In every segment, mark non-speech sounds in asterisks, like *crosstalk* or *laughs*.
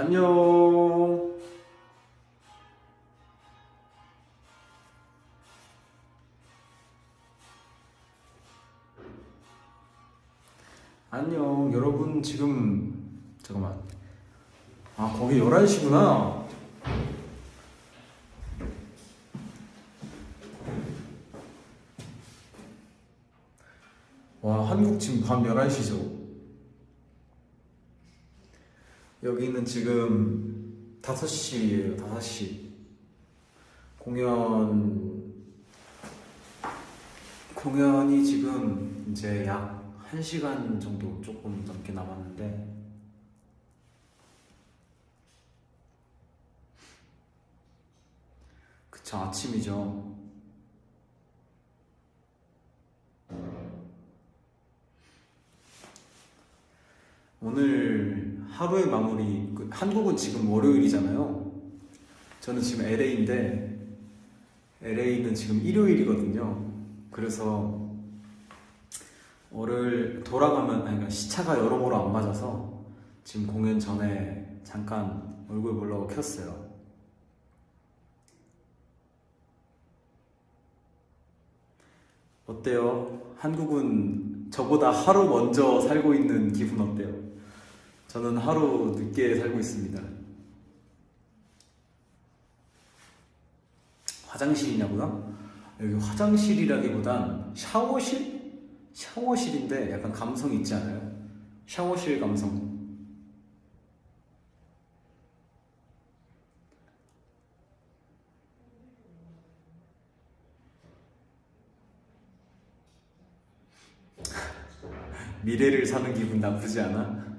안녕. 안녕. 여러분 지금 잠깐만. 아, 거기 11시구나. 와, 한국 지금 밤 11시죠. 여기는 지금 5시예요, 5시. 공연, 공연이 지금 이제 약 1시간 정도 조금 넘게 남았는데, 그쵸, 아침이죠. 하루의 마무리 그 한국은 지금 월요일이잖아요. 저는 지금 LA인데 LA는 지금 일요일이거든요. 그래서 월요일 돌아가면 아니 그러니까 시차가 여러모로 안 맞아서 지금 공연 전에 잠깐 얼굴 보려고 켰어요. 어때요? 한국은 저보다 하루 먼저 살고 있는 기분 어때요? 저는 하루 늦게 살고 있습니다. 화장실이냐고요? 여기 화장실이라기보단 샤워실? 샤워실인데 약간 감성 있지 않아요? 샤워실 감성. *laughs* 미래를 사는 기분 나쁘지 않아?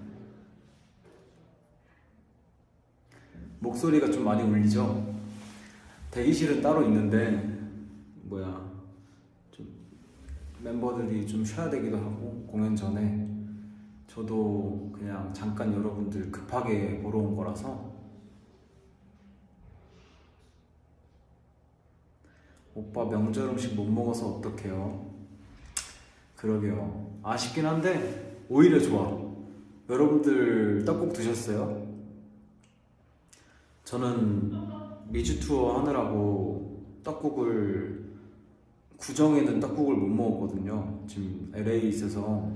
목소리가 좀 많이 울리죠? 대기실은 따로 있는데 뭐야 좀 멤버들이 좀 쉬어야 되기도 하고 공연 전에 저도 그냥 잠깐 여러분들 급하게 보러 온 거라서 오빠 명절 음식 못 먹어서 어떡해요? 그러게요. 아쉽긴 한데 오히려 좋아. 여러분들 떡국 드셨어요? 저는 미주 투어 하느라고 떡국을 구정에는 떡국을 못 먹었거든요. 지금 LA 있어서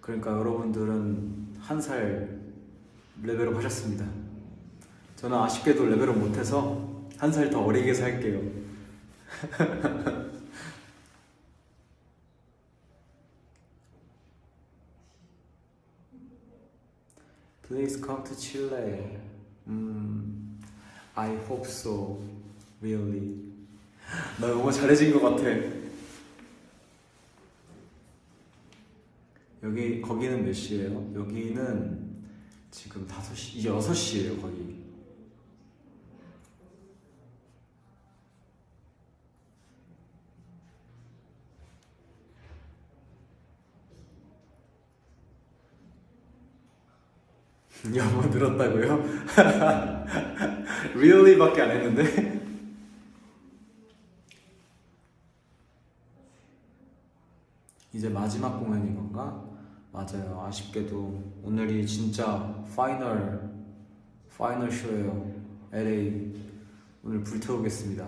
그러니까 여러분들은 한 살 레벨업 하셨습니다. 저는 아쉽게도 레벨업 못해서 한 살 더 어리게 살게요. Please come to. 음, I hope so. Really. 나 너무 잘해진 것 같아. 여기 거기는 몇 시예요? 여기는 지금 5시, 이제 6시예요, 거기. *laughs* 영어 늘었다고요? *laughs* really밖에 안 했는데? *laughs* 이제 마지막 공연인 건가? 맞아요. 아쉽게도 오늘이 진짜 파이널 파이널 쇼예요. LA 오늘 불태우겠습니다.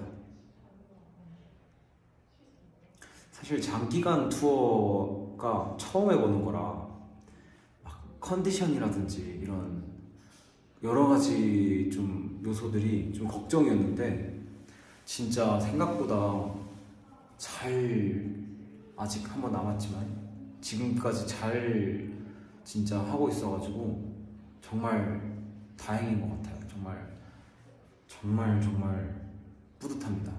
사실 장기간 투어가 처음 해보는 거라 컨디션이라든지 이런 여러 가지 좀 요소들이 좀 걱정이었는데 진짜 생각보다 잘 아직 한 번 남았지만 지금까지 잘 진짜 하고 있어가지고 정말 다행인 것 같아요. 정말 정말 정말 뿌듯합니다.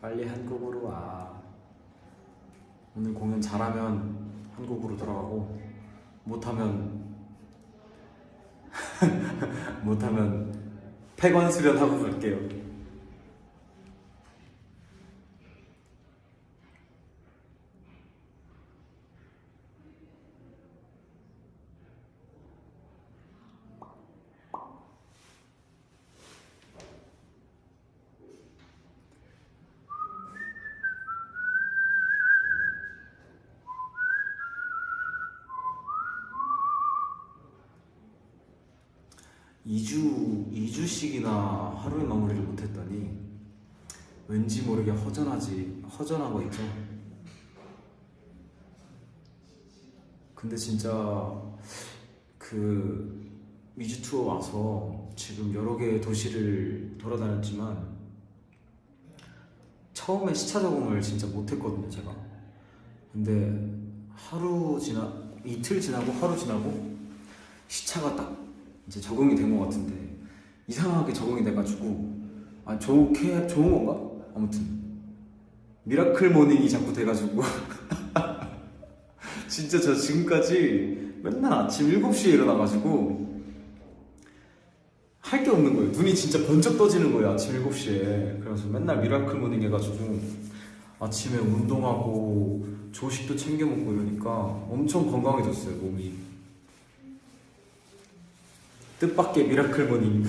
빨리 한국으로 와. 오늘 공연 잘하면 한국으로 돌아가고 못하면 *laughs* 못하면 폐관 수련하고 갈게요. 2주 2주씩이나 하루에 마무리를 못했더니 왠지 모르게 허전하지 허전한 거 있죠. 근데 진짜 그 미주 투어 와서 지금 여러 개의 도시를 돌아다녔지만 처음에 시차 적응을 진짜 못했거든요 제가. 근데 하루 지나 이틀 지나고 하루 지나고 시차가 딱 이제 적응이 된 것 같은데 이상하게 적응이 돼가지고 아 좋게 좋은 건가? 아무튼 미라클 모닝이 자꾸 돼가지고 *laughs* 진짜 저 지금까지 맨날 아침 7시에 일어나가지고 할 게 없는 거예요. 눈이 진짜 번쩍 떠지는 거예요. 아침 7시에. 그래서 맨날 미라클 모닝 해가지고 아침에 운동하고 조식도 챙겨 먹고 이러니까 엄청 건강해졌어요. 몸이. 뜻밖의 미라클 모닝.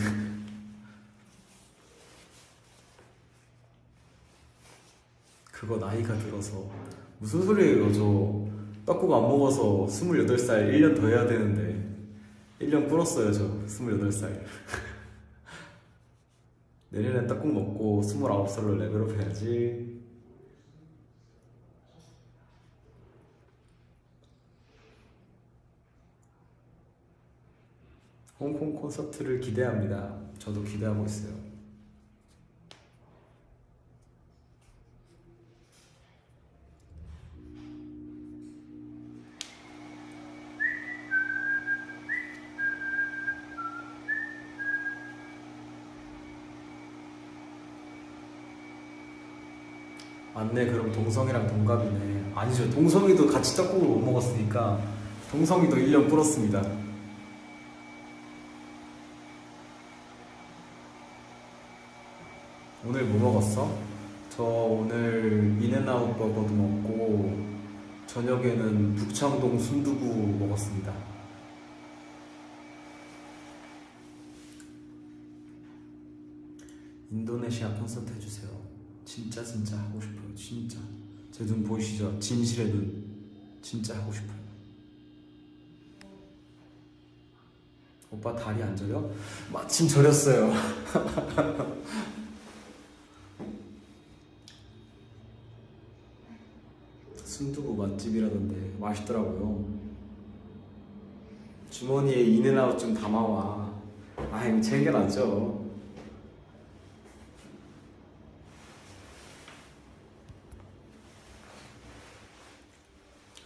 그거 나이가 들어서 무슨 소리예요? 저 떡국 안 먹어서 28살 1년 더 해야 되는데 1년 불었어요 저 28살 *laughs* 내년엔 떡국 먹고 29살로 레벨업 해야지 홍콩 콘서트를 기대합니다. 저도 기대하고 있어요. 맞네. 그럼 동성이랑 동갑이네. 아니죠. 동성이도 같이 떡국을 못 먹었으니까 동성이도 1년 불었습니다 오늘 뭐 먹었어? 저 오늘 인앤아웃 버거도 먹고 저녁에는 북창동 순두부 먹었습니다. 인도네시아 콘서트 해주세요. 진짜 진짜 하고 싶어요. 진짜. 제 눈 보이시죠? 진실의 눈. 진짜 하고 싶어요. 오빠 다리 안 저려? 마침 저렸어요 *laughs* 순두부 맛집이라던데 맛있더라고요 주머니에 인앤아웃 좀 담아와 아이 챙겨놨죠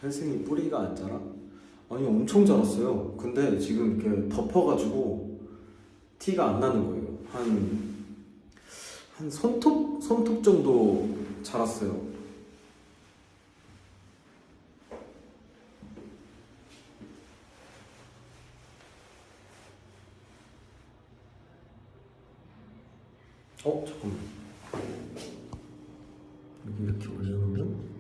헬승이 뿌리가 안 자라? 아니 엄청 자랐어요. 근데 지금 이렇게 덮어가지고 티가 안 나는 거예요. 한, 한 손톱? 손톱 정도 자랐어요. 어? 잠깐만. 여기 이렇게 올려놓으면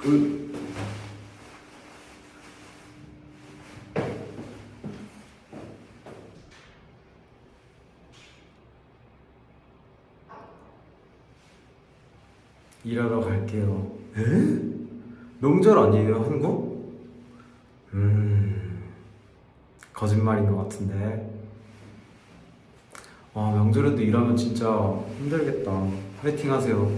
그 일하러 갈게요. 에? 명절 아니에요 한국? 음 거짓말인 것 같은데. 아 명절에도 일하면 진짜 힘들겠다. 파이팅 하세요.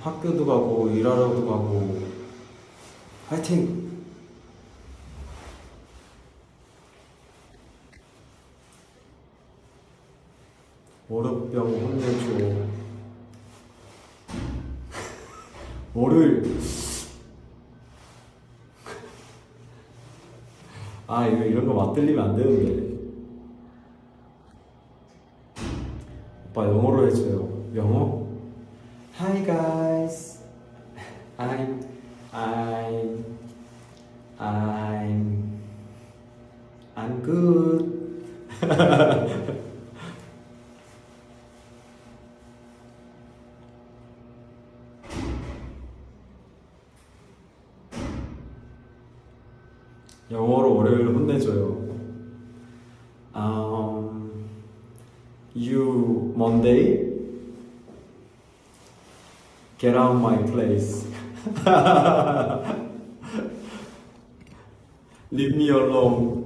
학교도 가고 일하러도 가고 화이팅! 월요병 혼내줘 월요일 아 이거 이런 거 맞들리면 안 되는데 오빠 영어로 해줘요 영어? You Monday get out my place. Leave me alone.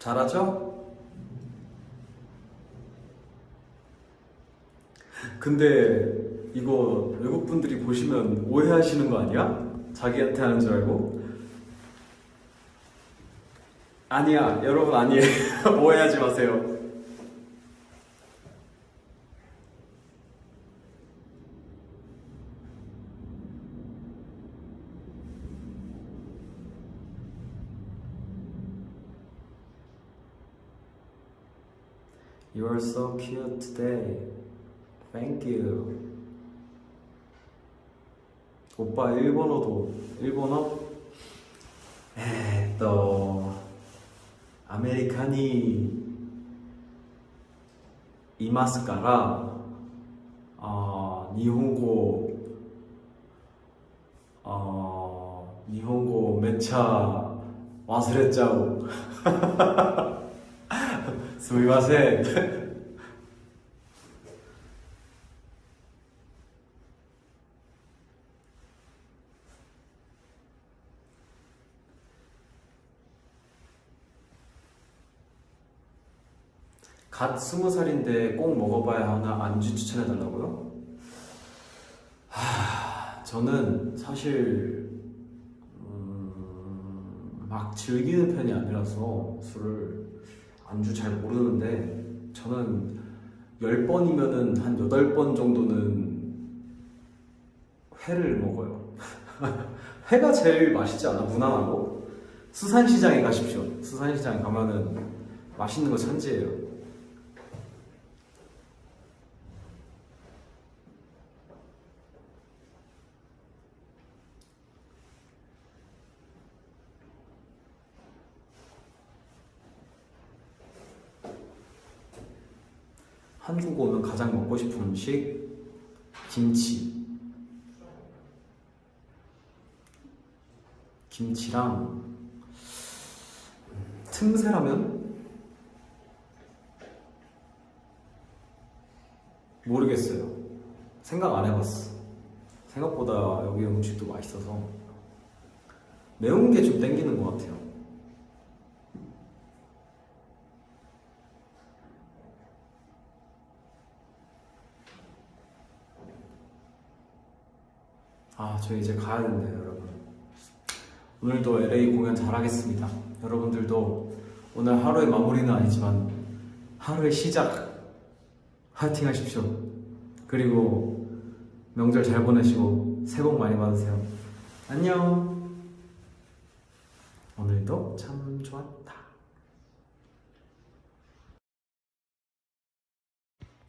잘하죠? 근데 이거 외국 분들이 보시면 오해하시는 거 아니야? 자기한테 하는 줄 알고? 아니야, 여러분 아니에요. *laughs* 오해하지 마세요. You are so cute today. Thank you. 오빠 일본어도 일본어? 에, 또 아메리카니 이마스카라 어, 니혼고 어, 니혼고 매차 와스레짜오 すみません 갓 스무 살인데 꼭 먹어봐야 하나 안주 추천해 달라고요? 하, 저는 사실 음, 막 즐기는 편이 아니라서 술을 안주 잘 모르는데 저는 10번이면은 한 8번 정도는 회를 먹어요. *laughs* 회가 제일 맛있지 않아? 무난하고. 수산시장에 가십시오. 수산시장에 가면은 맛있는 거 천지예요. 한국 오면 가장 먹고 싶은 음식? 김치. 김치랑 틈새라면? 모르겠어요. 생각 안 해봤어. 생각보다 여기 음식도 맛있어서 매운 게 좀 땡기는 것 같아요 아, 저 이제 가야 된대요, 여러분. 오늘도 LA 공연 잘하겠습니다. 여러분들도 오늘 하루의 마무리는 아니지만 하루의 시작 화이팅 하십시오. 그리고 명절 잘 보내시고 새해 복 많이 받으세요. 안녕. 오늘도 참 좋았다.